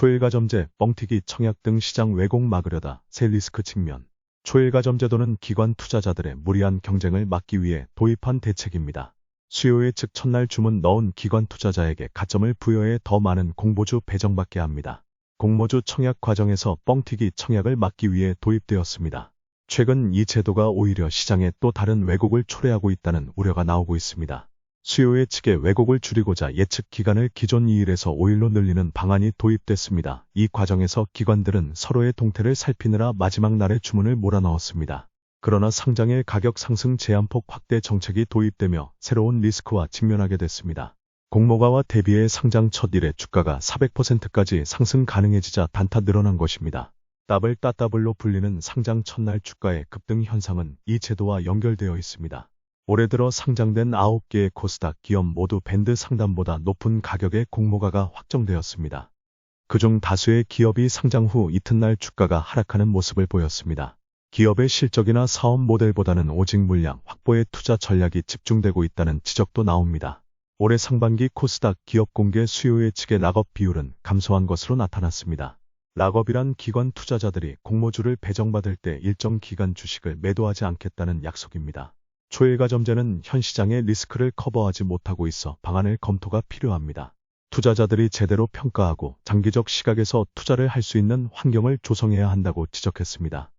초일가점제, 뻥튀기, 청약 등 시장 왜곡 막으려다 새 리스크 측면. 초일가점제도는 기관 투자자들의 무리한 경쟁을 막기 위해 도입한 대책입니다. 수요의 즉 첫날 주문 넣은 기관 투자자에게 가점을 부여해 더 많은 공모주 배정받게 합니다. 공모주 청약 과정에서 뻥튀기 청약을 막기 위해 도입되었습니다. 최근 이 제도가 오히려 시장에 또 다른 왜곡을 초래하고 있다는 우려가 나오고 있습니다. 수요의 측의 왜곡을 줄이고자 예측 기간을 기존 2일에서 5일로 늘리는 방안이 도입됐습니다. 이 과정에서 기관들은 서로의 동태를 살피느라 마지막 날에 주문을 몰아넣었습니다. 그러나 상장일 가격 상승 제한폭 확대 정책이 도입되며 새로운 리스크와 직면하게 됐습니다. 공모가와 대비해 상장 첫 일에 주가가 400%까지 상승 가능해지자 단타 늘어난 것입니다. 더블 따더블로 불리는 상장 첫날 주가의 급등 현상은 이 제도와 연결되어 있습니다. 올해 들어 상장된 9개의 코스닥 기업 모두 밴드 상단보다 높은 가격의 공모가가 확정되었습니다. 그중 다수의 기업이 상장 후 이튿날 주가가 하락하는 모습을 보였습니다. 기업의 실적이나 사업 모델보다는 오직 물량 확보에 투자 전략이 집중되고 있다는 지적도 나옵니다. 올해 상반기 코스닥 기업 공개 수요의 측의 락업 비율은 감소한 것으로 나타났습니다. 락업이란 기관 투자자들이 공모주를 배정받을 때 일정 기간 주식을 매도하지 않겠다는 약속입니다. 초일가점제는 현 시장의 리스크를 커버하지 못하고 있어 방안의 검토가 필요합니다. 투자자들이 제대로 평가하고 장기적 시각에서 투자를 할 수 있는 환경을 조성해야 한다고 지적했습니다.